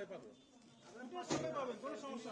সবাই পাবো। পাবেন কোনো সমস্যা